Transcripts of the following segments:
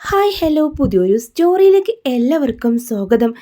Hi hello പുതിയൊരു സ്റ്റോറിയിലേക്ക് എല്ലാവർക്കും സ്വാഗതം.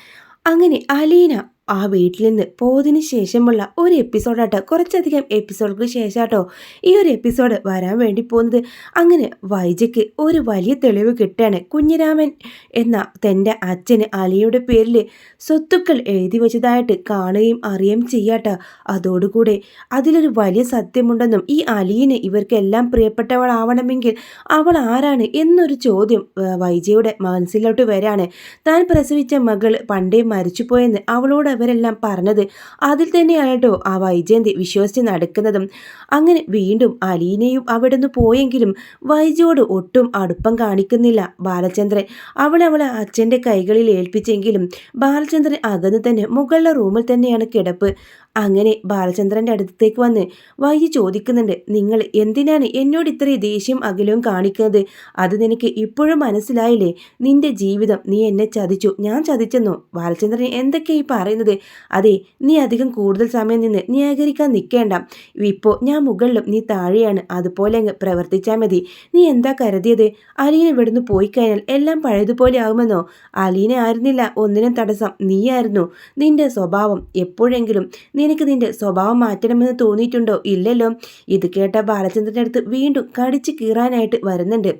അങ്ങനെ അലീന ആ വീട്ടിൽ നിന്ന് പോയതിന് ശേഷമുള്ള ഒരു എപ്പിസോഡാട്ടോ കുറച്ചധികം എപ്പിസോഡുകൾക്ക് ശേഷമാട്ടോ ഈ ഒരു എപ്പിസോഡ് വരാൻ വേണ്ടി പോകുന്നത്. അങ്ങനെ വൈജയ്ക്ക് ഒരു വലിയ തെളിവ് കിട്ടുകയാണ്. കുഞ്ഞിരാമൻ എന്ന തന്റെ അച്ഛന് അലിയുടെ പേരിൽ സ്വത്തുക്കൾ എഴുതി വെച്ചതായിട്ട് കാണുകയും അറിയുകയും ചെയ്യാട്ടോ. അതോടുകൂടെ അതിലൊരു വലിയ സത്യമുണ്ടെന്നും ഈ അലിയിന് ഇവർക്കെല്ലാം പ്രിയപ്പെട്ടവളാവണമെങ്കിൽ അവൾ ആരാണ് എന്നൊരു ചോദ്യം വൈജയുടെ മനസ്സിലോട്ട് വരാണ്. താൻ പ്രസവിച്ച മകൾ പണ്ടേ മരിച്ചുപോയെന്ന് അവളോട് അവരെല്ലാം പറഞ്ഞത് അതിൽ തന്നെയാണ് ആ വൈജയന്തി വിശ്വസിച്ച് നടക്കുന്നതും. അങ്ങനെ വീണ്ടും അലീനയും അവിടെ നിന്ന് പോയെങ്കിലും വൈജയോട് ഒട്ടും അടുപ്പം കാണിക്കുന്നില്ല. ബാലചന്ദ്രൻ അവൾ അവളെ അച്ഛന്റെ കൈകളിൽ ഏൽപ്പിച്ചെങ്കിലും ബാലചന്ദ്രൻ അകന്ന് തന്നെ മുകളിലെ റൂമിൽ തന്നെയാണ് കിടപ്പ്. അങ്ങനെ ബാലചന്ദ്രന്റെ അടുത്തേക്ക് വന്ന് വൈകി ചോദിക്കുന്നുണ്ട് നിങ്ങൾ എന്തിനാണ് എന്നോട് ഇത്രയും ദേഷ്യം അകലവും കാണിക്കുന്നത്? അത് നിനക്ക് ഇപ്പോഴും മനസ്സിലായില്ലേ? നിന്റെ ജീവിതം നീ എന്നെ ചതിച്ചു ഞാൻ ചതിച്ചെന്നോ? ബാലചന്ദ്രൻ എന്തൊക്കെയായി പറയുന്നത്? അതെ നീ അധികം കൂടുതൽ സമയം നിന്ന് ന്യായീകരിക്കാൻ നിൽക്കേണ്ട. ഇപ്പോൾ ഞാൻ മുകളിലും നീ താഴെയാണ് അതുപോലെ അങ്ങ് പ്രവർത്തിച്ചാൽ മതി. നീ എന്താ കരുതിയത്? അലീന ഇവിടുന്ന് പോയി കഴിഞ്ഞാൽ എല്ലാം പഴയതുപോലെ ആകുമെന്നോ? അലീന ആയിരുന്നില്ല ഒന്നിനും തടസ്സം നീയായിരുന്നു. നിന്റെ സ്വഭാവം എപ്പോഴെങ്കിലും നിനക്ക് നിന്റെ സ്വഭാവം മാറ്റണമെന്ന് തോന്നിയിട്ടുണ്ടോ? ഇല്ലല്ലോ. ഇത് കേട്ട ബാലചന്ദ്രന്റെ അടുത്ത് വീണ്ടും കടിച്ചു കീറാനായിട്ട് വരുന്നുണ്ട്.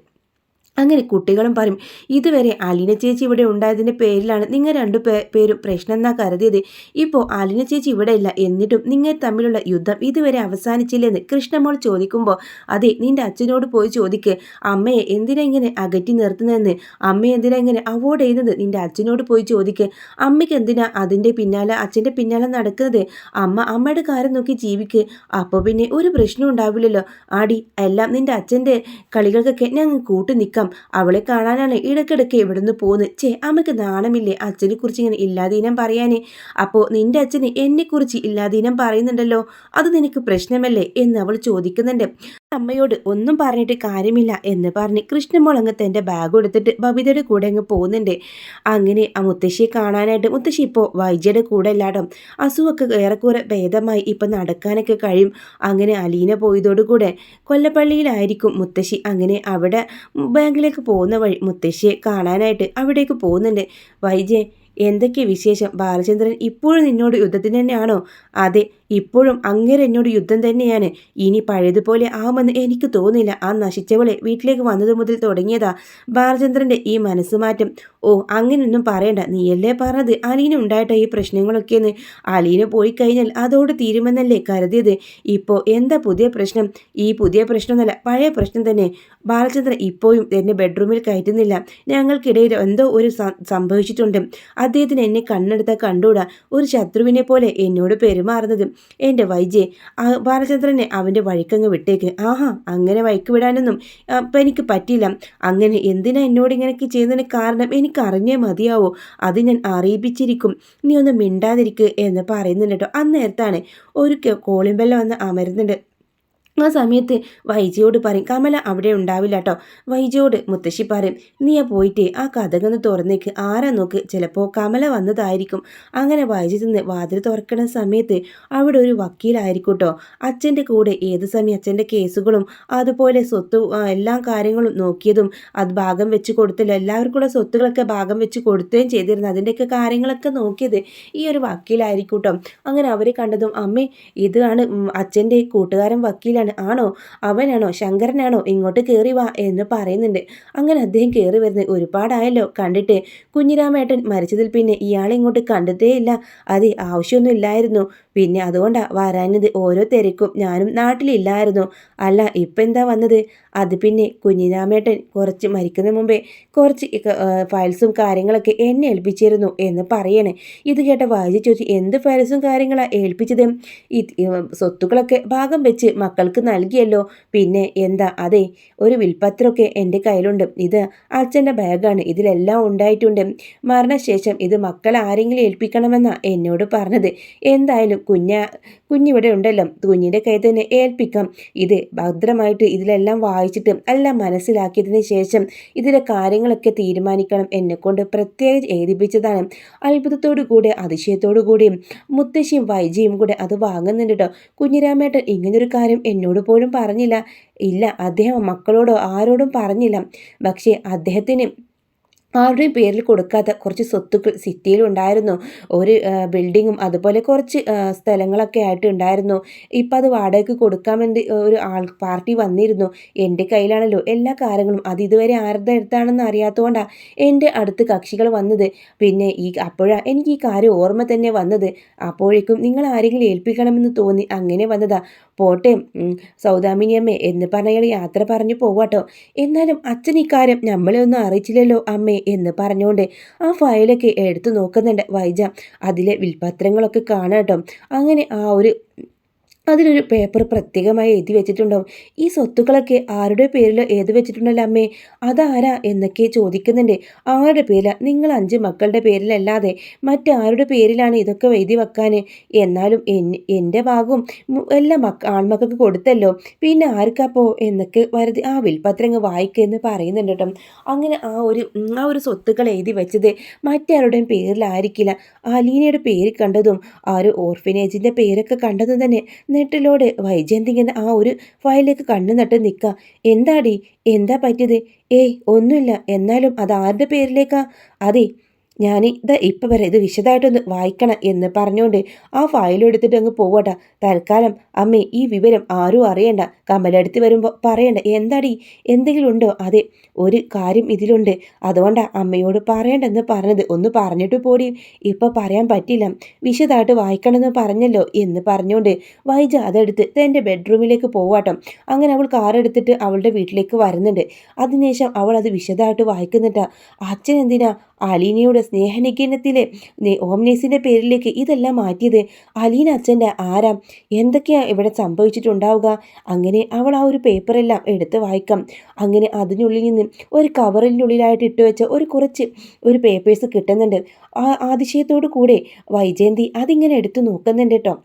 അങ്ങനെ കുട്ടികളും പറയും ഇതുവരെ അലിന ചേച്ചി ഇവിടെ ഉണ്ടായതിന്റെ പേരിലാണ് നിങ്ങൾ രണ്ടു പേരും പ്രശ്നം എന്നാ കരുതിയത്. ഇപ്പോൾ അലിന ചേച്ചി ഇവിടെ ഇല്ല. എന്നിട്ടും നിങ്ങൾ തമ്മിലുള്ള യുദ്ധം ഇതുവരെ അവസാനിച്ചില്ലെന്ന് കൃഷ്ണമോൾ ചോദിക്കുമ്പോൾ അതെ നിന്റെ അച്ഛനോട് പോയി ചോദിക്ക്. അമ്മയെ എന്തിനാ ഇങ്ങനെ അകറ്റി നിർത്തുന്നതെന്ന്? അമ്മയെ എന്തിനാ ഇങ്ങനെ അവോയ്ഡ് ചെയ്യുന്നത്? നിന്റെ അച്ഛനോട് പോയി ചോദിക്ക്. അമ്മയ്ക്ക് എന്തിനാ അതിന്റെ പിന്നാലെ അച്ഛന്റെ പിന്നാലെ നടക്കുന്നത്? അമ്മ അമ്മയുടെ കാര്യം നോക്കി ജീവിക്ക്. അപ്പോൾ പിന്നെ ഒരു പ്രശ്നം ഉണ്ടാവില്ലല്ലോ. ആടി എല്ലാം നിന്റെ അച്ഛന്റെ കളികൾക്കൊക്കെ ഞങ്ങൾ കൂട്ടു നിൽക്കാം. അവളെ കാണാനാണ് ഇടയ്ക്കിടയ്ക്ക് ഇവിടുന്ന് പോകുന്നത് ചേ അമ്മയ്ക്ക് നാണമില്ലേ അച്ഛനെ കുറിച്ച് ഇങ്ങനെ ഇല്ലാതീനം പറയാനേ? അപ്പോൾ നിന്റെ അച്ഛന് എന്നെക്കുറിച്ച് ഇല്ലാതീനം പറയുന്നുണ്ടല്ലോ. അത് നിനക്ക് പ്രശ്നമല്ലേ എന്ന് അവൾ ചോദിക്കുന്നുണ്ട്. അമ്മയോട് ഒന്നും പറഞ്ഞിട്ട് കാര്യമില്ല എന്ന് പറഞ്ഞ് കൃഷ്ണമുളങ്ങ് തന്റെ ബാഗ് എടുത്തിട്ട് ബബിതയുടെ കൂടെ അങ്ങ് പോകുന്നുണ്ട്. അങ്ങനെ ആ മുത്തശ്ശിയെ കാണാനായിട്ട് മുത്തശ്ശി ഇപ്പോൾ വൈദ്യയുടെ കൂടെ അല്ലാടും അസുഖമൊക്കെ ഏറെക്കുറെ ഭേദമായി ഇപ്പം നടക്കാനൊക്കെ കഴിയും. അങ്ങനെ അലീന പോയതോടുകൂടെ കൊല്ലപ്പള്ളിയിലായിരിക്കും മുത്തശ്ശി. അങ്ങനെ അവിടെ ബാങ്കിലേക്ക് പോകുന്ന വഴി മുത്തശ്ശിയെ കാണാനായിട്ട് അവിടേക്ക് പോകുന്നുണ്ട്. വൈദ്യ എന്തൊക്കെ വിശേഷം? ബാലചന്ദ്രൻ ഇപ്പോഴും നിന്നോട് യുദ്ധത്തിന് തന്നെയാണോ? അതെ ഇപ്പോഴും അങ്ങേരെ എന്നോട് യുദ്ധം തന്നെയാണ്. ഇനി പഴയതുപോലെ ആവുമെന്ന് എനിക്ക് തോന്നില്ല ആ നശിച്ചവളെ വീട്ടിലേക്ക് വന്നത് മുതൽ തുടങ്ങിയതാ ബാലചന്ദ്രന്റെ ഈ മനസ്സുമാറ്റം ഓ അങ്ങനെയൊന്നും പറയണ്ട. നീയല്ലേ പറഞ്ഞത്? അലീന ഉണ്ടായിട്ട ഈ പ്രശ്നങ്ങളൊക്കെയെന്ന്. അലീന പോയി കഴിഞ്ഞാൽ അതോട് തീരുമെന്നല്ലേ കരുതിയത്. ഇപ്പോൾ എന്താ പുതിയ പ്രശ്നം? ഈ പുതിയ പ്രശ്നമൊന്നുമല്ല പഴയ പ്രശ്നം തന്നെ. ബാലചന്ദ്രൻ ഇപ്പോഴും എന്നെ ബെഡ്റൂമിൽ കയറ്റുന്നില്ല. ഞങ്ങൾക്കിടയിൽ എന്തോ ഒരു സംഭവിച്ചിട്ടുണ്ട്. അദ്ദേഹത്തിന് എന്നെ കണ്ണെടുത്ത കണ്ടുകൂടാ? ഒരു ശത്രുവിനെ പോലെ എന്നോട് പെരുമാറുന്നത്. എന്റെ വൈജയെ ബാലചന്ദ്രനെ അവന്റെ വഴിക്കങ്ങ് വിട്ടേക്ക്. ആഹാ അങ്ങനെ വഴിക്ക് വിടാനൊന്നും അപ്പം എനിക്ക് പറ്റില്ല അങ്ങനെ എന്തിനാ എന്നോട് ഇങ്ങനെയൊക്കെ ചെയ്യുന്നതിന് കാരണം എനിക്ക് അറിഞ്ഞേ മതിയാവോ. അത് ഞാൻ അറിയിപ്പിച്ചിരിക്കും. നീ ഒന്ന് മിണ്ടാതിരിക്കുക എന്ന് പറയുന്നുണ്ട് കേട്ടോ. അന്നേരത്താണ് ഒരു കോളിമ്പല്ല വന്ന് അമരുന്നുണ്ട്. ആ സമയത്ത് വൈജിയോട് പറയും കമല അവിടെ ഉണ്ടാവില്ല കേട്ടോ വൈജിയോട് മുത്തശ്ശി പറയും നീ പോയിട്ട് ആ കഥകൊന്ന് തുറന്നേക്ക്. ആരാ നോക്ക്? ചിലപ്പോൾ കമല വന്നതായിരിക്കും. അങ്ങനെ വൈജി നിന്ന് വാതിൽ തുറക്കണ സമയത്ത് അവിടെ ഒരു വക്കീലായിരിക്കും കേട്ടോ അച്ഛന്റെ കൂടെ ഏത് സമയം അച്ഛന്റെ കേസുകളും അതുപോലെ സ്വത്ത് എല്ലാ കാര്യങ്ങളും നോക്കിയതും അത് ഭാഗം വെച്ച് കൊടുത്തില്ല എല്ലാവർക്കുള്ള സ്വത്തുകളൊക്കെ ഭാഗം വെച്ച് കൊടുത്തുകയും ചെയ്തിരുന്നു. അതിന്റെയൊക്കെ കാര്യങ്ങളൊക്കെ നോക്കിയത് ഈ ഒരു വക്കീലായിരിക്കും കേട്ടോ അങ്ങനെ അവരെ കണ്ടതും അമ്മേ ഇതാണ് അച്ഛന്റെ കൂട്ടുകാരൻ വക്കീലാണ്. ആണോ? അവനാണോ? ശങ്കരനാണോ? ഇങ്ങോട്ട് കയറി വാ എന്ന് പറയുന്നുണ്ട്. അങ്ങനെ അദ്ദേഹം കയറി വരുന്നത് ഒരുപാടായല്ലോ. കണ്ടിട്ട് കുഞ്ഞിരാമേട്ടൻ മരിച്ചതിൽ പിന്നെ ഇയാളെ ഇങ്ങോട്ട് കണ്ടിട്ടേ ഇല്ല അതെ ആവശ്യമൊന്നും ഇല്ലായിരുന്നു. പിന്നെ അതുകൊണ്ടാണ് വരാനിത് ഓരോ തിരക്കും ഞാനും നാട്ടിലില്ലായിരുന്നു. അല്ല ഇപ്പം എന്താ വന്നത്? അത് പിന്നെ കുഞ്ഞിരാമേട്ടൻ കുറച്ച് മരിക്കുന്ന മുമ്പേ കുറച്ച് ഫയൽസും കാര്യങ്ങളൊക്കെ എന്നെ ഏൽപ്പിച്ചിരുന്നു എന്ന് പറയണേ. ഇത് കേട്ട വായിച്ച് ചോദിച്ചു എന്ത് ഫയൽസും കാര്യങ്ങളാണ് ഏൽപ്പിച്ചത്? സ്വത്തുക്കളൊക്കെ ഭാഗം വെച്ച് മക്കൾക്ക് നൽകിയല്ലോ. പിന്നെ എന്താ? അതെ ഒരു വിൽപ്പത്രമൊക്കെ എന്റെ കയ്യിലുണ്ട്. ഇത് അച്ഛന്റെ ബാഗാണ്. ഇതിലെല്ലാം ഉണ്ടായിട്ടുണ്ട്. മരണശേഷം ഇത് മക്കൾ ആരെങ്കിലും ഏൽപ്പിക്കണമെന്നാണ് എന്നോട് പറഞ്ഞത്. എന്തായാലും കുഞ്ഞ കുഞ്ഞിവിടെ ഉണ്ടല്ലോ. കുഞ്ഞിന്റെ കയ്യിൽ തന്നെ ഏൽപ്പിക്കാം. ഇത് ഭദ്രമായിട്ട് ഇതിലെല്ലാം വായിച്ചിട്ട് എല്ലാം മനസ്സിലാക്കിയതിന് ശേഷം ഇതിലെ കാര്യങ്ങളൊക്കെ തീരുമാനിക്കണം. എന്നെക്കൊണ്ട് പ്രത്യേകം ഏൽപ്പിച്ചതാണ്. അത്ഭുതത്തോടു കൂടെ അതിശയത്തോടു കൂടിയും മുത്തശ്ശിയും വൈജിയും കൂടെ അത് വാങ്ങുന്നുണ്ട് കേട്ടോ കുഞ്ഞിരാമേട്ടൻ ഇങ്ങനൊരു കാര്യം എന്നോട് പോലും പറഞ്ഞില്ല. ഇല്ല അദ്ദേഹം മക്കളോടോ ആരോടും പറഞ്ഞില്ല. പക്ഷേ അദ്ദേഹത്തിന് ആരുടെയും പേരിൽ കൊടുക്കാത്ത കുറച്ച് സ്വത്തുക്കൾ സിറ്റിയിലുണ്ടായിരുന്നു ഒരു ബിൽഡിങ്ങും അതുപോലെ കുറച്ച് സ്ഥലങ്ങളൊക്കെ ആയിട്ട് ഉണ്ടായിരുന്നു. ഇപ്പം അത് വാടകയ്ക്ക് കൊടുക്കാൻ വേണ്ടി ഒരു ആൾ പാർട്ടി വന്നിരുന്നു. എന്റെ കയ്യിലാണല്ലോ എല്ലാ കാര്യങ്ങളും. അത് ഇതുവരെ ആരുടെ അടുത്താണെന്ന് അറിയാത്തതുകൊണ്ടാണ് എന്റെ അടുത്ത് കക്ഷികൾ വന്നത്. പിന്നെ ഈ അപ്പോഴാണ് എനിക്ക് ഈ കാര്യം ഓർമ്മ തന്നെ വന്നത്. അപ്പോഴേക്കും നിങ്ങൾ ആരെങ്കിലും ഏൽപ്പിക്കണമെന്ന് തോന്നി അങ്ങനെ വന്നതാ. പോട്ടെ സൗദാമിനിയമ്മേ എന്ന് പറഞ്ഞയാൾ യാത്ര പറഞ്ഞു പോവാട്ടോ എന്നാലും അച്ഛൻ ഇക്കാര്യം നമ്മളെ ഒന്നും അറിയിച്ചില്ലല്ലോ അമ്മേ എന്ന് പറഞ്ഞുകൊണ്ട് ആ ഫയലൊക്കെ എടുത്തു നോക്കുന്നുണ്ട് വൈജ. അതിലെ വിൽപത്രങ്ങളൊക്കെ കാണാട്ടോ അങ്ങനെ ആ ഒരു അതിലൊരു പേപ്പർ പ്രത്യേകമായി എഴുതി വെച്ചിട്ടുണ്ടാവും. ഈ സ്വത്തുക്കളൊക്കെ ആരുടെ പേരിൽ എഴുതി വെച്ചിട്ടുണ്ടല്ലോ അമ്മേ? അതാരാ എന്നൊക്കെ ചോദിക്കുന്നുണ്ട്. ആരുടെ പേരിലാണ് നിങ്ങൾ അഞ്ച് മക്കളുടെ പേരിലല്ലാതെ മറ്റാരുടെ പേരിലാണ് ഇതൊക്കെ എഴുതി വെക്കാൻ എന്നാലും എന്റെ ഭാഗവും എല്ലാ മക്ക ആൺമക്കൾക്ക് കൊടുത്തല്ലോ. പിന്നെ ആർക്കാപ്പോ എന്നൊക്കെ വരുതി ആ വിൽപത്രങ്ങ് വായിക്കുക എന്ന് പറയുന്നുണ്ട് കേട്ടോ. അങ്ങനെ ആ ഒരു ആ ഒരു സ്വത്തുക്കൾ എഴുതി വെച്ചത് മറ്റാരുടെയും പേരിലായിരിക്കില്ല. അലീനയുടെ പേര് കണ്ടതും ആ ഒരു ഓർഫിനേജിന്റെ പേരൊക്കെ കണ്ടതും തന്നെ നെട്ടിലോട് വൈജയന്തിങ്ങനെ ആ ഒരു ഫയലിലേക്ക് കണ്ണു നട്ട് നിൽക്കുക എന്താടി? എന്താ പറ്റിയത്? ഏയ് ഒന്നുമില്ല. എന്നാലും അത് ആരുടെ പേരിലേക്കാ? അതെ ഞാൻ ഇത് ഇപ്പം വരെ ഇത് വിശദമായിട്ടൊന്ന് വായിക്കണം എന്ന് പറഞ്ഞുകൊണ്ട് ആ ഫയൽ എടുത്തിട്ട് അങ്ങ് പോവട്ടെ. തൽക്കാലം അമ്മേ ഈ വിവരം ആരും അറിയണ്ട. കമലെടുത്ത് വരുമ്പോൾ പറയണ്ട. എന്താടി? എന്തെങ്കിലും ഉണ്ടോ? അതെ ഒരു കാര്യം ഇതിലുണ്ട്. അതുകൊണ്ടാണ് അമ്മയോട് പറയണ്ടെന്ന് പറഞ്ഞത്. ഒന്ന് പറഞ്ഞിട്ട് പോടി. ഇപ്പം പറയാൻ പറ്റില്ല. വിശദമായിട്ട് വായിക്കണമെന്ന് പറഞ്ഞല്ലോ എന്ന് പറഞ്ഞുകൊണ്ട് വൈജ അതെടുത്ത് തന്റെ ബെഡ്റൂമിലേക്ക് പോവാട്ടോ. അങ്ങനെ അവൾ കാറെടുത്തിട്ട് അവളുടെ വീട്ടിലേക്ക് വരുന്നുണ്ട്. അതിനുശേഷം അവൾ അത് വിശദമായിട്ട് വായിക്കുന്നിട്ടാ അച്ഛൻ എന്തിനാ അലീനയുടെ സ്നേഹനികേനത്തിലെ ഓംനേസിന്റെ പേരിലേക്ക് ഇതെല്ലാം മാറ്റിയത് അലീന അച്ഛന്റെ ആരാം? എന്തൊക്കെയാ ഇവിടെ സംഭവിച്ചിട്ടുണ്ടാവുക? അങ്ങനെ അവൾ ആ ഒരു പേപ്പറെല്ലാം എടുത്ത് വായിക്കാം. അങ്ങനെ അതിനുള്ളിൽ നിന്ന് ഒരു കവറിന്റെ ഉള്ളിലായിട്ട് ഇട്ട് വെച്ച ഒരു കുറച്ച് ഒരു പേപ്പേഴ്സ് കിട്ടുന്നുണ്ട്. ആ അതിശയത്തോടു കൂടെ വൈജയന്തി അതിങ്ങനെ എടുത്തു നോക്കുന്നുണ്ട് കേട്ടോ.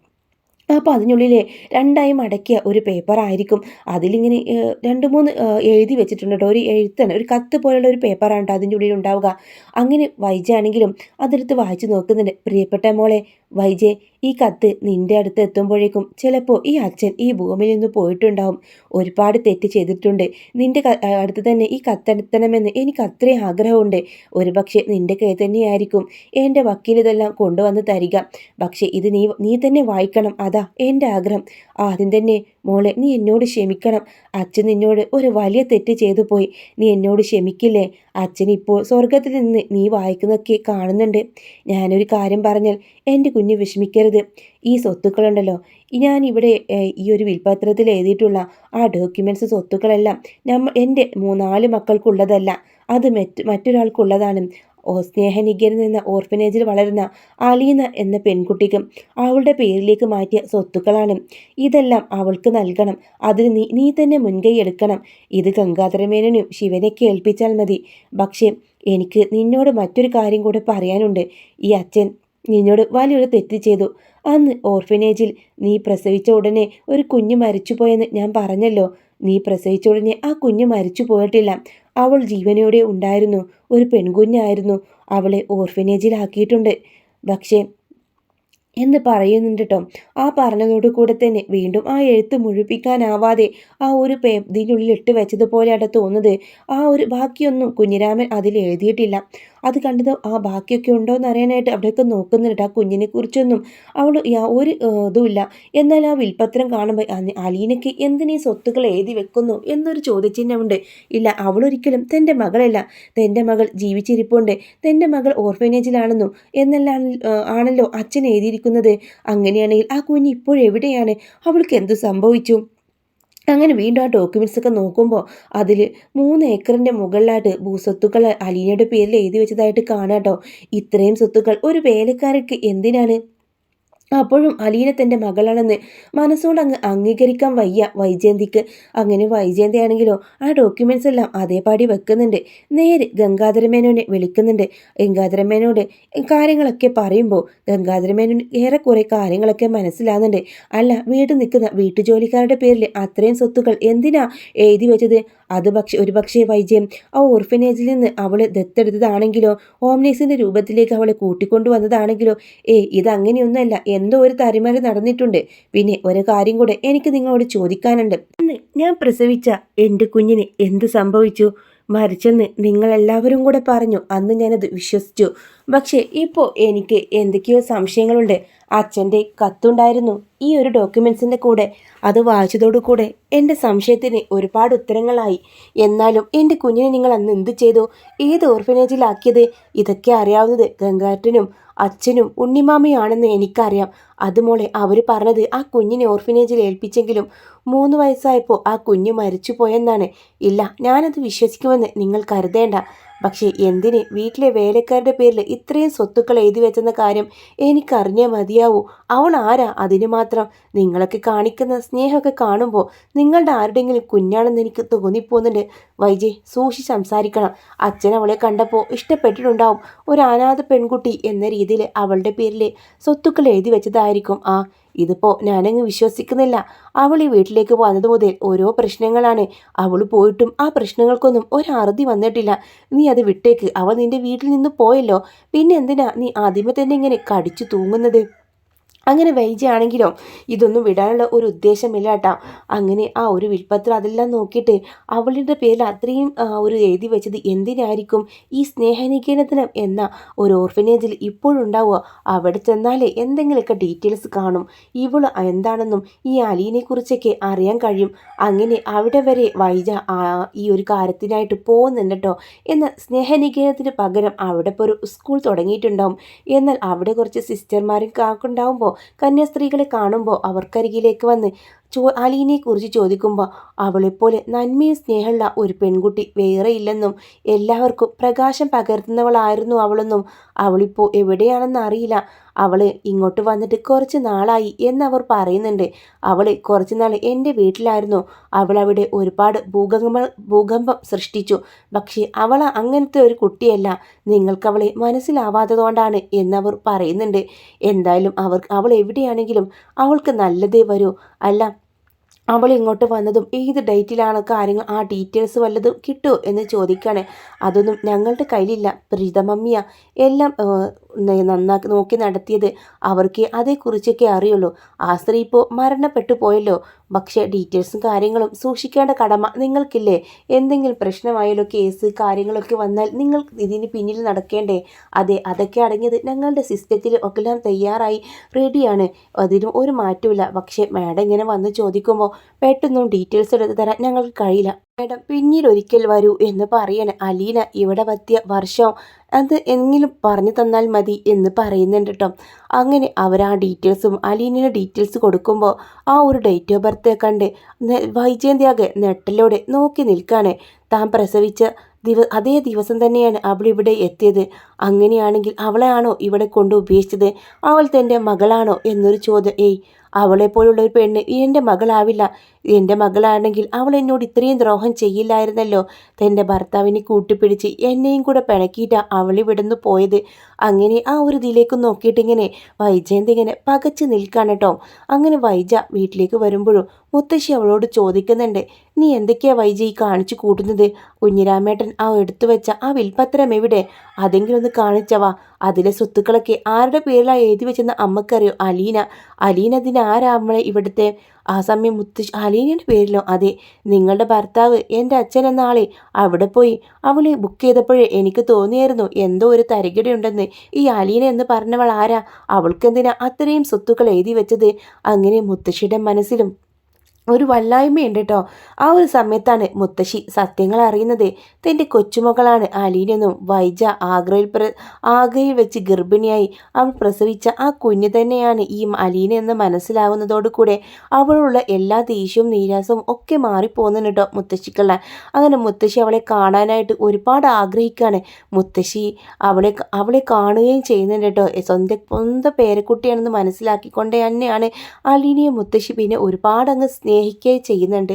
അപ്പോൾ അതിനുള്ളിലെ രണ്ടായി മടക്കിയ ഒരു പേപ്പർ ആയിരിക്കും. അതിലിങ്ങനെ രണ്ട് മൂന്ന് എഴുതി വെച്ചിട്ടുണ്ട് കേട്ടോ. ഒരു എഴുത്താണ് ഒരു കത്ത് പോലുള്ള ഒരു പേപ്പറാണ് കേട്ടോ അതിന്റെ ഉള്ളിൽ ഉണ്ടാവുക അങ്ങനെ വായിച്ചാണെങ്കിലും അതെടുത്ത് വായിച്ചു നോക്കുന്നുണ്ട്. പ്രിയപ്പെട്ട മോളെ വൈജെ ഈ കത്ത് നിന്റെ അടുത്ത് എത്തുമ്പോഴേക്കും ചിലപ്പോൾ ഈ അച്ഛൻ ഈ ഭൂമിയിൽ നിന്ന് പോയിട്ടുണ്ടാവും. ഒരുപാട് തെറ്റ് ചെയ്തിട്ടുണ്ട്. നിന്റെ അടുത്ത് തന്നെ ഈ കത്തെടുത്തണമെന്ന് എനിക്ക് അത്രയും ആഗ്രഹമുണ്ട്. ഒരുപക്ഷെ നിന്റെ കൈ തന്നെയായിരിക്കും എന്റെ വക്കീൽ ഇതെല്ലാം കൊണ്ടുവന്ന് തരിക. പക്ഷേ ഇത് നീ നീ തന്നെ വായിക്കണം. അതാ എന്റെ ആഗ്രഹം. ആദ്യം തന്നെ മോളെ നീ എന്നോട് ക്ഷമിക്കണം. അച്ഛൻ നിന്നോട് ഒരു വലിയ തെറ്റ് ചെയ്തു പോയി. നീ എന്നോട് ക്ഷമിക്കില്ലേ? അച്ഛൻ ഇപ്പോൾ സ്വർഗത്തിൽ നിന്ന് നീ വായിക്കുന്നൊക്കെ കാണുന്നുണ്ട്. ഞാനൊരു കാര്യം പറഞ്ഞാൽ എന്റെ കുഞ്ഞ് വിഷമിക്കരുത്. ഈ സ്വത്തുക്കളുണ്ടല്ലോ. ഞാൻ ഇവിടെ ഈ ഒരു വിൽപത്രത്തിൽ എഴുതിയിട്ടുള്ള ആ ഡോക്യുമെന്റ്സ് സ്വത്തുക്കളെല്ലാം നമ്മൾ എന്റെ മൂന്നാൽ മക്കൾക്കുള്ളതല്ല. അത് മറ്റ് മറ്റൊരാൾക്കുള്ളതാണ്. ഓ സ്നേഹനികനിൽ നിന്ന് ഓർഫനേജിൽ വളരുന്ന അലീന എന്ന പെൺകുട്ടിക്കും അവളുടെ പേരിലേക്ക് മാറ്റിയ സ്വത്തുക്കളാണ്. ഇതെല്ലാം അവൾക്ക് നൽകണം. അതിന് നീ നീ തന്നെ മുൻകൈ എടുക്കണം. ഇത് ഗംഗാധരമേനനും ശിവനെ കേൾപ്പിച്ചാൽ മതി. പക്ഷേ എനിക്ക് നിന്നോട് മറ്റൊരു കാര്യം കൂടെ പറയാനുണ്ട്. ഈ അച്ഛൻ നിന്നോട് വലിയൊരു തെറ്റ് ചെയ്തു. അന്ന് ഓർഫനേജിൽ നീ പ്രസവിച്ച ഉടനെ ഒരു കുഞ്ഞ് മരിച്ചുപോയെന്ന് ഞാൻ പറഞ്ഞല്ലോ. നീ പ്രസവിച്ച ഉടനെ ആ കുഞ്ഞ് മരിച്ചു പോയിട്ടില്ല അവൾ ജീവനോടെ ഉണ്ടായിരുന്നു. ഒരു പെൺകുഞ്ഞായിരുന്നു. അവളെ ഓർഫനേജിലാക്കിയിട്ടുണ്ട്. പക്ഷേ എന്ന് പറയുന്നുണ്ട് കേട്ടോ ആ പറഞ്ഞതോടു കൂടെ തന്നെ വീണ്ടും ആ എഴുത്ത് മുഴുപ്പിക്കാനാവാതെ ആ ഒരു പേ ഇതിനുള്ളിൽ ഇട്ട് വെച്ചതുപോലെയാണ് തോന്നുന്നത്. ആ ഒരു ബാക്കിയൊന്നും കുഞ്ഞിരാമൻ അതിൽ എഴുതിയിട്ടില്ല. അത് കണ്ടത് ആ ബാക്കിയൊക്കെ ഉണ്ടോ എന്ന് അറിയാനായിട്ട് അവിടെയൊക്കെ നോക്കുന്നുണ്ട്. ആ കുഞ്ഞിനെ കുറിച്ചൊന്നും അവൾ ഒരു ഇതുമില്ല. എന്നാൽ ആ വിൽപത്രം കാണുമ്പോൾ അലീനയ്ക്ക് എന്തിനീ സ്വത്തുക്കൾ എഴുതി വെക്കുന്നു എന്നൊരു ചോദ്യചിഹ്നമുണ്ട്. ഇല്ല അവളൊരിക്കലും തന്റെ മകളല്ല. തന്റെ മകൾ ജീവിച്ചിരിപ്പുണ്ട്. തന്റെ മകൾ ഓർഫനേജിലാണെന്നും എന്നെല്ലാം ആണല്ലോ അച്ഛൻ എഴുതിയിരിക്കുന്നത്. അങ്ങനെയാണെങ്കിൽ ആ കുഞ്ഞ് ഇപ്പോഴെവിടെയാണ്? അവൾക്ക് എന്തു സംഭവിച്ചു? അങ്ങനെ വീണ്ടും ആ ഡോക്യുമെന്റ്സ് ഒക്കെ നോക്കുമ്പോൾ അതിൽ മൂന്ന് ഏക്കറിന്റെ മുകളിലായിട്ട് ഭൂസ്വത്തുക്കൾ അലീനയുടെ പേരിൽ എഴുതി വെച്ചതായിട്ട് കാണാട്ടോ ഇത്രയും സ്വത്തുക്കൾ ഒരു വേലക്കാരക്ക് എന്തിനാണ്? അപ്പോഴും അലീന തന്റെ മകളാണെന്ന് മനസ്സുകൊണ്ട് അങ്ങ് അംഗീകരിക്കാൻ വയ്യ വൈജയന്തിക്ക്. അങ്ങനെ വൈജയന്തി ആണെങ്കിലോ ആ ഡോക്യുമെൻസ് എല്ലാം അതേപാടി വെക്കുന്നുണ്ട്. നേരെ ഗംഗാധരമേനോനെ വിളിക്കുന്നുണ്ട്. ഗംഗാധരമേനോട് കാര്യങ്ങളൊക്കെ പറയുമ്പോൾ ഗംഗാധരമേനോൻ ഏറെക്കുറെ കാര്യങ്ങളൊക്കെ മനസ്സിലാകുന്നുണ്ട് അല്ല വീട് നിൽക്കുന്ന വീട്ടുജോലിക്കാരുടെ പേരിൽ അത്രയും സ്വത്തുക്കൾ എന്തിനാ എഴുതി വെച്ചത്? അത് പക്ഷേ ഒരു പക്ഷേ ആ ഓർഫനേജിൽ നിന്ന് അവളെ ദത്തെടുത്തതാണെങ്കിലോ ഓംനേസിന്റെ രൂപത്തിലേക്ക് അവളെ കൂട്ടിക്കൊണ്ടുവന്നതാണെങ്കിലോ ഏ ഇതങ്ങനെയൊന്നുമല്ല എന്തോ ഒരു തരിമറി നടന്നിട്ടുണ്ട്. പിന്നെ ഒരു കാര്യം കൂടെ എനിക്ക് നിങ്ങളോട് ചോദിക്കാനുണ്ട്. ഞാൻ പ്രസവിച്ച എന്റെ കുഞ്ഞിന് എന്ത് സംഭവിച്ചു? മരിച്ചെന്ന് നിങ്ങളെല്ലാവരും കൂടെ പറഞ്ഞു. അന്ന് ഞാനത് വിശ്വസിച്ചു. പക്ഷേ ഇപ്പോൾ എനിക്ക് എന്തൊക്കെയോ സംശയങ്ങളുണ്ട്. അച്ഛന്റെ കത്തുണ്ടായിരുന്നു. ഈ ഒരു ഡോക്യുമെൻസിന്റെ കൂടെ അത് വായിച്ചതോടു കൂടെ എന്റെ സംശയത്തിന് ഒരുപാട് ഉത്തരങ്ങളായി. എന്നാലും എന്റെ കുഞ്ഞിനെ നിങ്ങൾ അന്ന് എന്ത് ചെയ്തു? ഏത് ഓർഫനേജിലാക്കിയത്? ഇതൊക്കെ അറിയാവുന്നത് ഗംഗാറ്റനും അച്ഛനും ഉണ്ണിമാമയാണെന്ന് എനിക്കറിയാം. അതുമോളെ അവർ പറഞ്ഞത് ആ കുഞ്ഞിനെ ഓർഫനേജിൽ ഏൽപ്പിച്ചെങ്കിലും മൂന്ന് വയസ്സായപ്പോൾ ആ കുഞ്ഞ് മരിച്ചു പോയെന്നാണ് ഇല്ല ഞാനത് വിശ്വസിക്കുമെന്ന് നിങ്ങൾ കരുതേണ്ട. പക്ഷേ എന്തിന്? വീട്ടിലെ വേലക്കാരുടെ പേരിൽ ഇത്രയും സ്വത്തുക്കൾ എഴുതി വെച്ചെന്ന കാര്യം എനിക്കറിഞ്ഞേ മതിയാവൂ. അവൾ ആരാ? അതിന് മാത്രം നിങ്ങളൊക്കെ കാണിക്കുന്ന സ്നേഹമൊക്കെ കാണുമ്പോൾ നിങ്ങളുടെ ആരുടെങ്കിലും കുഞ്ഞാണെന്ന് എനിക്ക് തോന്നിപ്പോകുന്നുണ്ട് വൈജെ സൂക്ഷി സംസാരിക്കണം. അച്ഛൻ അവളെ കണ്ടപ്പോൾ ഇഷ്ടപ്പെട്ടിട്ടുണ്ടാവും. ഒരു അനാഥ പെൺകുട്ടി എന്ന രീതിയിൽ അവളുടെ പേരിൽ സ്വത്തുക്കൾ എഴുതി വെച്ചതായിരിക്കും. ആ ഇതിപ്പോൾ ഞാനങ്ങ് വിശ്വസിക്കുന്നില്ല. അവൾ ഈ വീട്ടിലേക്ക് വന്നത് മുതൽ ഓരോ പ്രശ്നങ്ങളാണ്. അവൾ പോയിട്ടും ആ പ്രശ്നങ്ങൾക്കൊന്നും ഒരറുതി വന്നിട്ടില്ല. നീ അത് വിട്ടേക്ക്. അവൾ നിന്റെ വീട്ടിൽ നിന്ന് പോയല്ലോ. പിന്നെ എന്തിനാ നീ ആദ്യമേ തന്നെ ഇങ്ങനെ കടിച്ചു തൂങ്ങുന്നത്? അങ്ങനെ വൈജയാണെങ്കിലോ ഇതൊന്നും വിടാനുള്ള ഒരു ഉദ്ദേശമില്ല കേട്ടോ അങ്ങനെ ആ ഒരു വിൽപ്പത്രം അതെല്ലാം നോക്കിയിട്ട് അവളുടെ പേരിൽ അത്രയും ഒരു എഴുതി വെച്ചത് എന്തിനായിരിക്കും? ഈ സ്നേഹനികേതനം എന്ന ഒരു ഓർഫനേജിൽ ഇപ്പോഴുണ്ടാവുക അവിടെ ചെന്നാലേ എന്തെങ്കിലുമൊക്കെ ഡീറ്റെയിൽസ് കാണും. ഇവൾ എന്താണെന്നും ഈ അലീനെക്കുറിച്ചൊക്കെ അറിയാൻ കഴിയും. അങ്ങനെ അവിടെ വരെ വൈജ ഈ ഒരു കാര്യത്തിനായിട്ട് പോകുന്നുണ്ട് കേട്ടോ എന്നാൽ പകരം അവിടെ ഇപ്പോൾ ഒരു സ്കൂൾ തുടങ്ങിയിട്ടുണ്ടാവും. എന്നാൽ അവിടെ കുറച്ച് സിസ്റ്റർമാരും കാക്കുണ്ടാവുമ്പോൾ കന്യാസ്ത്രീകളെ കാണുമ്പോൾ അവർക്കരികിലേക്ക് വന്ന് ചോ അലീനെക്കുറിച്ച് ചോദിക്കുമ്പോൾ അവളെപ്പോലെ നന്മയും സ്നേഹമുള്ള ഒരു പെൺകുട്ടി വേറെയില്ലെന്നും എല്ലാവർക്കും പ്രകാശം പകർത്തുന്നവളായിരുന്നു അവളെന്നും അവളിപ്പോൾ എവിടെയാണെന്ന് അറിയില്ല. അവൾ ഇങ്ങോട്ട് വന്നിട്ട് കുറച്ച് നാളായി എന്നവർ പറയുന്നുണ്ട്. അവൾ കുറച്ച് നാൾ എന്റെ വീട്ടിലായിരുന്നു. അവൾ അവിടെ ഒരുപാട് ഭൂകമ്പ ഭൂകമ്പം സൃഷ്ടിച്ചു. പക്ഷേ അവൾ അങ്ങനത്തെ ഒരു കുട്ടിയല്ല. നിങ്ങൾക്കവളെ മനസ്സിലാവാത്തതുകൊണ്ടാണ് എന്നവർ പറയുന്നുണ്ട്. എന്തായാലും അവർ അവൾ എവിടെയാണെങ്കിലും അവൾക്ക് നല്ലതേ വരൂ. അല്ല അവൾ ഇങ്ങോട്ട് വന്നതും ഏത് ഡേറ്റിലാണ് കാര്യങ്ങൾ ആ ഡീറ്റെയിൽസ് വല്ലതും കിട്ടുമോ എന്ന് ചോദിക്കുകയാണ് അതൊന്നും ഞങ്ങളുടെ കയ്യിലില്ല. പ്രീതമമ്മിയ. എല്ലാം നന്നാക്കി നോക്കി നടത്തിയത് അവർക്ക് അതേക്കുറിച്ചൊക്കെ അറിയുള്ളൂ. ആ സ്ത്രീ ഇപ്പോൾ മരണപ്പെട്ടു പോയല്ലോ. പക്ഷേ ഡീറ്റെയിൽസും കാര്യങ്ങളും സൂക്ഷിക്കേണ്ട കടമ നിങ്ങൾക്കില്ലേ? എന്തെങ്കിലും പ്രശ്നമായാലോ കേസ് കാര്യങ്ങളൊക്കെ വന്നാൽ നിങ്ങൾ ഇതിന് പിന്നിൽ നടക്കേണ്ടേ? അതെ അതൊക്കെ അടങ്ങിയത് ഞങ്ങളുടെ സിസ്റ്റത്തിൽ എല്ലാം തയ്യാറായി റെഡിയാണ്. അതിനും ഒരു മാറ്റമില്ല പക്ഷേ മാഡം ഇങ്ങനെ വന്ന് ചോദിക്കുമ്പോൾ പെട്ടെന്നും ഡീറ്റെയിൽസ് എടുത്ത് തരാൻ ഞങ്ങൾക്ക് കഴിയില്ല. മാഡം പിന്നീട് ഒരിക്കൽ വരൂ എന്ന് പറയണ. അലീന ഇവിടെ പറ്റിയ വർഷം അത് എങ്കിലും പറഞ്ഞു തന്നാൽ മതി എന്ന് പറയുന്നുണ്ട് കേട്ടോ അങ്ങനെ അവർ ആ ഡീറ്റെയിൽസും അലീനയുടെ ഡീറ്റെയിൽസ് കൊടുക്കുമ്പോൾ ആ ഒരു ഡേറ്റ് ഓഫ് ബർത്ത് കണ്ട് വൈജയന്തിയാകെ നെട്ടലോടെ നോക്കി നിൽക്കാണ്. താൻ പ്രസവിച്ച ദിവ അതേ ദിവസം തന്നെയാണ് അവൾ ഇവിടെ എത്തിയത്. അങ്ങനെയാണെങ്കിൽ അവളെയാണോ ഇവിടെ കൊണ്ട് ഉപേക്ഷിച്ചത്? അവൾ തന്റെ മകളാണോ എന്നൊരു ചോദ്യം. ഏയ് അവളെപ്പോലുള്ള ഒരു പെണ്ണ് എന്റെ മകളാവില്ല. എന്റെ മകളാണെങ്കിൽ അവൾ എന്നോട് ഇത്രയും ദ്രോഹം ചെയ്യില്ലായിരുന്നല്ലോ. തന്റെ ഭർത്താവിനെ കൂട്ടിപ്പിടിച്ച് എന്നെയും കൂടെ പിണക്കിയിട്ടാണ് അവൾ ഇവിടുന്ന് പോയത്. അങ്ങനെ ആ ഒരു ഇതിലേക്ക് നോക്കിയിട്ടിങ്ങനെ വൈജയന്തി ഇങ്ങനെ പകച്ച് നിൽക്കാണ് കേട്ടോ. അങ്ങനെ വൈജ വീട്ടിലേക്ക് വരുമ്പോഴും മുത്തശ്ശി അവളോട് ചോദിക്കുന്നുണ്ട് നീ എന്തൊക്കെയാ ഈ കാണിച്ചു കൂട്ടുന്നത്? കുഞ്ഞിരാമേട്ടൻ ആ എടുത്തു വെച്ച ആ വിൽപത്രം എവിടെ? അതെങ്കിലും ഒന്ന് കാണിച്ചവാ. അതിലെ സ്വത്തുക്കളൊക്കെ ആരുടെ പേരിലാണ് എഴുതി വെച്ചെന്ന് അമ്മക്കറിയോ? അലീന. അലീന അതിന് ആരാ നമ്മളെ ഇവിടുത്തെ? ആ സമയം മുത്തശ്ശി അലീനയുടെ പേരിലോ? അതെ നിങ്ങളുടെ ഭർത്താവ് എന്റെ അച്ഛൻ എന്ന ആളെ അവിടെ പോയി അവളെ ബുക്ക് ചെയ്തപ്പോഴേ എനിക്ക് തോന്നിയായിരുന്നു എന്തോ ഒരു തരികിടയുണ്ടെന്ന് ഈ അലീന എന്ന് പറഞ്ഞവൾ ആരാ? അവൾക്കെന്തിനാ അത്രയും സ്വത്തുക്കൾ എഴുതി വെച്ചത്? അങ്ങനെ മുത്തശ്ശിയുടെ മനസ്സിലും ഒരു വല്ലായ്മയുണ്ട് കേട്ടോ ആ ഒരു സമയത്താണ് മുത്തശ്ശി സത്യങ്ങൾ അറിയുന്നത്. തന്റെ കൊച്ചുമകളാണ് അലീനെന്നും വൈജ ആഗ്രയിൽ പ്ര ആഗ്രയിൽ വെച്ച് ഗർഭിണിയായി. അവൾ പ്രസവിച്ച ആ കുഞ്ഞ് തന്നെയാണ് ഈ അലീന എന്ന് മനസ്സിലാവുന്നതോടുകൂടെ അവളുള്ള എല്ലാ ദേഷ്യവും നീരാസവും ഒക്കെ മാറിപ്പോകുന്നു കേട്ടോ മുത്തശ്ശിക്കുള്ള. അങ്ങനെ മുത്തശ്ശി അവളെ കാണാനായിട്ട് ഒരുപാട് ആഗ്രഹിക്കുകയാണ് മുത്തശ്ശി അവളെ അവളെ കാണുകയും ചെയ്യുന്നുണ്ട് കേട്ടോ സ്വന്തം സ്വന്തം പേരക്കുട്ടിയാണെന്ന് മനസ്സിലാക്കിക്കൊണ്ട് തന്നെയാണ് അലീനയെ മുത്തശ്ശി പിന്നെ ഒരുപാട് അങ്ങ് സ്നേഹിക്കുകയും ചെയ്യുന്നുണ്ട്.